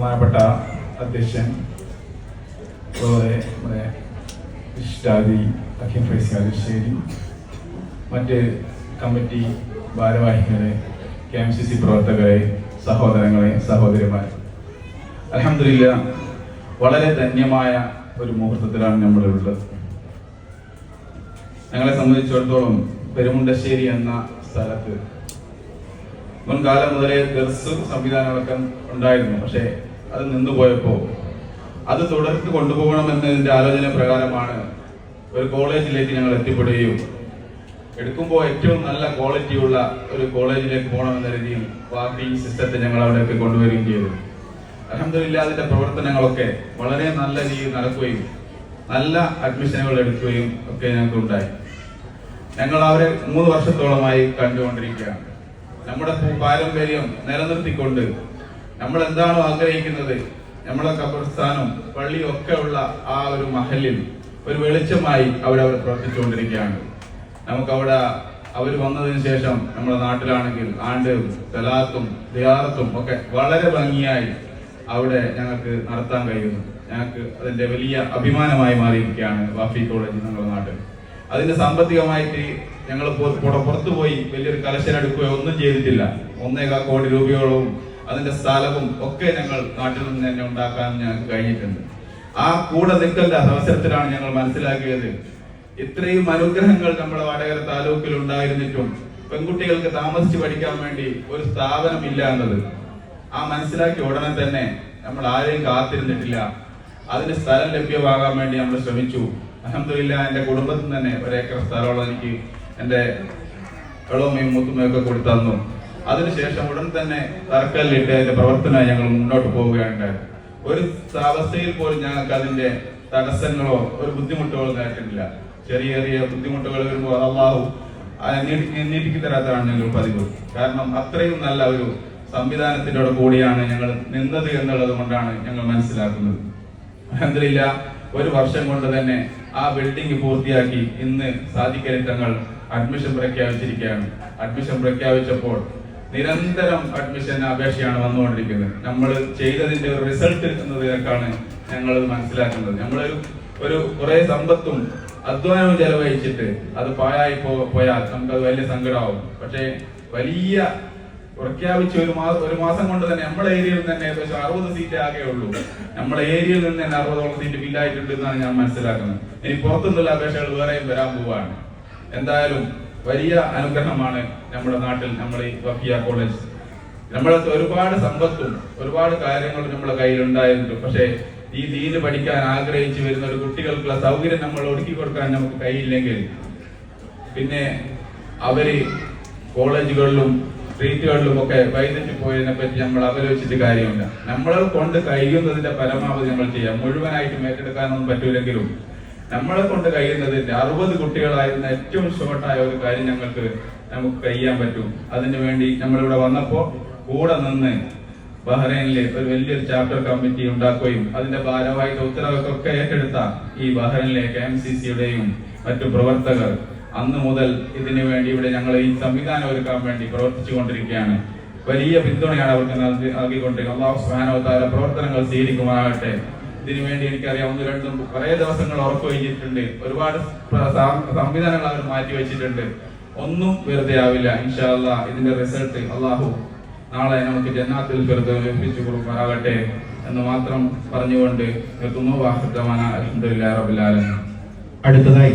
ബഹുമാനപ്പെട്ട അധ്യക്ഷൻ അതുപോലെ നമ്മുടെ ഇഷ്ടാദി അഖിം ഫൈസി അലിശ്ശേരി മറ്റ് കമ്മിറ്റി ഭാരവാഹികളെ കെ എം സി സി പ്രവർത്തകരെ സഹോദരങ്ങളെ സഹോദരിമാരെ. അലഹമില്ല വളരെ ധന്യമായ ഒരു മുഹൂർത്തത്തിലാണ് നമ്മളുള്ളത് ഞങ്ങളെ സംബന്ധിച്ചിടത്തോളം പെരുമുണ്ടശ്ശേരി എന്ന സ്ഥലത്ത് മുൻകാലം മുതലേ ദർസ് സംവിധാനങ്ങളൊക്കെ ഉണ്ടായിരുന്നു. പക്ഷേ അത് നിന്നുപോയപ്പോൾ അത് തുടർന്ന് കൊണ്ടുപോകണമെന്നതിന്റെ ആലോചന പ്രകാരമാണ് ഒരു കോളേജിലേക്ക് ഞങ്ങൾ എത്തിപ്പെടുകയും എടുക്കുമ്പോൾ ഏറ്റവും നല്ല ക്വാളിറ്റിയുള്ള ഒരു കോളേജിലേക്ക് പോകണമെന്ന രീതിയിൽ പാർട്ടി സിസ്റ്റത്തെ ഞങ്ങൾ അവിടേക്ക് കൊണ്ടുവരികയും ചെയ്തു. അലഹമില്ല പ്രവർത്തനങ്ങളൊക്കെ വളരെ നല്ല രീതിയിൽ നടക്കുകയും നല്ല അഡ്മിഷനുകൾ എടുക്കുകയും ഒക്കെ ഞങ്ങൾക്ക് ഉണ്ടായി. ഞങ്ങൾ അവരെ മൂന്ന് വർഷത്തോളമായി കണ്ടുകൊണ്ടിരിക്കുകയാണ്. നമ്മുടെ പാരമ്പര്യം നിലനിർത്തിക്കൊണ്ട് നമ്മൾ എന്താണോ ആഗ്രഹിക്കുന്നത്? നമ്മളെ കബർസ്ഥാനം പള്ളിയും ഒക്കെ ഉള്ള ആ ഒരു മഹലിൽ ഒരു വെളിച്ചമായി അവിടെ അവർ പ്രവർത്തിച്ചുകൊണ്ടിരിക്കുകയാണ്. നമുക്ക് അവിടെ അവർ വന്നതിന് ശേഷം നമ്മുടെ നാട്ടിലാണെങ്കിൽ ആണ്ട് തലാത്തും ദിയാറത്തും ഒക്കെ വളരെ ഭംഗിയായി അവിടെ ഞങ്ങൾക്ക് നടത്താൻ കഴിയുന്നു. ഞങ്ങൾക്ക് അതിന്റെ വലിയ അഭിമാനമായി മാറിയിരിക്കുകയാണ് വാഫി കോളേജ് ഞങ്ങളുടെ നാട്ടിൽ. അതിന്റെ സാമ്പത്തികമായിട്ട് ഞങ്ങൾ പുറത്തു പോയി വലിയൊരു കലശനെടുക്കുകയോ ഒന്നും ചെയ്തിട്ടില്ല. ഒന്നേകാൽ കോടി രൂപയോളവും അതിന്റെ സ്ഥലവും ഒക്കെ ഞങ്ങൾ നാട്ടിൽ നിന്ന് തന്നെ ഉണ്ടാക്കാൻ ഞങ്ങൾക്ക് കഴിഞ്ഞിട്ടുണ്ട്. ആ കൂടെ നിൽക്കലിന്റെ അവസരത്തിലാണ് ഞങ്ങൾ മനസ്സിലാക്കിയത്. ഇത്രയും അനുഗ്രഹങ്ങൾ നമ്മുടെ വടകര താലൂക്കിൽ ഉണ്ടായിരുന്നിട്ടും പെൺകുട്ടികൾക്ക് താമസിച്ച് പഠിക്കാൻ വേണ്ടി ഒരു സ്ഥാപനം ഇല്ല എന്നത് ആ മനസ്സിലാക്കിയ ഉടനെ തന്നെ നമ്മൾ ആരെയും കാത്തിരുന്നിട്ടില്ല. അതിന് സ്ഥലം ലഭ്യമാകാൻ വേണ്ടി നമ്മൾ ശ്രമിച്ചു. അഹമ്മദില്ല എന്റെ കുടുംബത്തിൽ തന്നെ ഒരേക്കർ സ്ഥലമുള്ള എനിക്ക് എന്റെ ഇളവമ്മയും മുത്തുമയൊക്കെ കൊടുത്തു അതിനുശേഷം ഉടൻ തന്നെ തറക്കല്ലിട്ട് അതിന്റെ പ്രവർത്തനമായി ഞങ്ങൾ മുന്നോട്ട് പോവുകയുണ്ടായി ഒരു അവസ്ഥയിൽ പോലും ഞങ്ങൾക്ക് അതിന്റെ തടസ്സങ്ങളോ ഒരു ബുദ്ധിമുട്ടുകളോ നേരിട്ടിട്ടില്ല ചെറിയ ചെറിയ ബുദ്ധിമുട്ടുകൾ വരുമ്പോൾ അള്ളാഹു നീട്ടിക്ക് തരാത്തതാണ് ഞങ്ങൾ പതിവ്. കാരണം അത്രയും നല്ല ഒരു സംവിധാനത്തിനോട് കൂടിയാണ് ഞങ്ങൾ നിന്നത് എന്നുള്ളത് കൊണ്ടാണ് ഞങ്ങൾ മനസ്സിലാക്കുന്നത്. അലഹമില്ല ഒരു വർഷം കൊണ്ട് തന്നെ ആ ബിൽഡിംഗ് പൂർത്തിയാക്കി ഇന്ന് സാധിക്കലി തങ്ങൾ അഡ്മിഷൻ പ്രഖ്യാപിച്ചിരിക്കുകയാണ്. അഡ്മിഷൻ പ്രഖ്യാപിച്ചപ്പോൾ നിരന്തരം അഡ്മിഷൻ അപേക്ഷയാണ് വന്നുകൊണ്ടിരിക്കുന്നത്. നമ്മൾ ചെയ്തതിന്റെ ഒരു റിസൾട്ട് എന്നതിനേക്കാണ് ഞങ്ങൾ മനസ്സിലാക്കുന്നത്. നമ്മൾ ഒരു കുറെ സമ്പത്തും അധ്വാനവും ചെലവഴിച്ചിട്ട് അത് പായായി പോ- പോയാൽ നമുക്കത് വലിയ സങ്കടമാവും. പക്ഷേ വലിയ പ്രഖ്യാപിച്ച ഒരു മാസം ഒരു മാസം കൊണ്ട് തന്നെ നമ്മുടെ ഏരിയയിൽ തന്നെ ഏകദേശം അറുപത് സീറ്റ് ആകെ ഉള്ളൂ. നമ്മുടെ ഏരിയയിൽ നിന്ന് തന്നെ അറുപതോളം സീറ്റ് ഫില്ലായിട്ടുണ്ട് എന്നാണ് ഞാൻ മനസ്സിലാക്കുന്നത്. ഇനി പുറത്തുനിന്നുള്ള അപേക്ഷകൾ വേറെയും വരാൻ പോവാണ്. എന്തായാലും വലിയ അനുഗ്രഹമാണ് നമ്മുടെ നാട്ടിൽ നമ്മൾ ഈ വഫിയ കോളേജ്. നമ്മളെ ഒരുപാട് സമ്പത്തും ഒരുപാട് കാര്യങ്ങളും നമ്മുടെ കയ്യിലുണ്ടായിരുന്നു പക്ഷേ ഈ ദീന് പഠിക്കാൻ ആഗ്രഹിച്ചു വരുന്ന ഒരു കുട്ടികൾക്കുള്ള സൗകര്യം നമ്മൾ ഒടുക്കി കൊടുക്കാൻ നമുക്ക് കഴിയില്ലെങ്കിൽ പിന്നെ അവർ കോളേജുകളിലും സ്ട്രീറ്റുകളിലും ഒക്കെ വൈദ്യുതി പോയതിനെ പറ്റി നമ്മൾ അപലോചിച്ചിട്ട് കാര്യമില്ല. നമ്മളെ കൊണ്ട് കഴിയുന്നതിന്റെ പരമാവധി നമ്മൾ ചെയ്യാം. മുഴുവനായിട്ടും ഏറ്റെടുക്കാനൊന്നും പറ്റൂലെങ്കിലും നമ്മളെ കൊണ്ട് കഴിയുന്നതിന്റെ അറുപത് കുട്ടികളായിരുന്ന ഏറ്റവും ഷോർട്ടായ ഒരു കാര്യം ഞങ്ങൾക്ക് നമുക്ക് കഴിയാൻ പറ്റും. അതിനുവേണ്ടി നമ്മളിവിടെ വന്നപ്പോ കൂടെ നിന്ന് ബഹ്റൈനിലെ ഒരു വലിയൊരു ചാപ്റ്റർ കമ്മിറ്റി ഉണ്ടാക്കുകയും അതിന്റെ ഭാരവാഹിക ഉത്തരവൊക്കെ ഏറ്റെടുത്ത ഈ ബഹ്റൈനിലെ കെ എം സി സിയുടെയും മറ്റു പ്രവർത്തകർ അന്ന് മുതൽ ഇതിനു വേണ്ടി ഇവിടെ ഞങ്ങൾ ഈ സംവിധാനം ഒരുക്കാൻ വേണ്ടി പ്രവർത്തിച്ചു കൊണ്ടിരിക്കുകയാണ്. വലിയ പിന്തുണയാണ് അവർക്ക് നൽകി- നൽകിക്കൊണ്ടിരിക്കുന്നത് അള്ളാഹു സുബ്ഹാനഹു പ്രവർത്തനങ്ങൾ സ്വീകരിക്കുമാറാകട്ടെ. ഇതിനു എനിക്കറിയാവുന്ന രണ്ടും കുറെ ദിവസങ്ങൾ ഉറപ്പ് കഴിഞ്ഞിട്ടുണ്ട്. ഒരുപാട് സംവിധാനങ്ങൾ അവർ മാറ്റി വെച്ചിട്ടുണ്ട്. ഒന്നും വെറുതെ ആവില്ല. ഇൻഷാല്ല ഇതിന്റെ റിസൾട്ട് അള്ളാഹു നാളെ നമുക്ക് ജന്നാത്തിൽ ലഭിച്ചു കൊടുക്കാറാകട്ടെ എന്ന് മാത്രം പറഞ്ഞുകൊണ്ട് നിർത്തുന്നു. വാഹൃദമാന അലഹദില്ല റബുലാലും അടുത്തതായി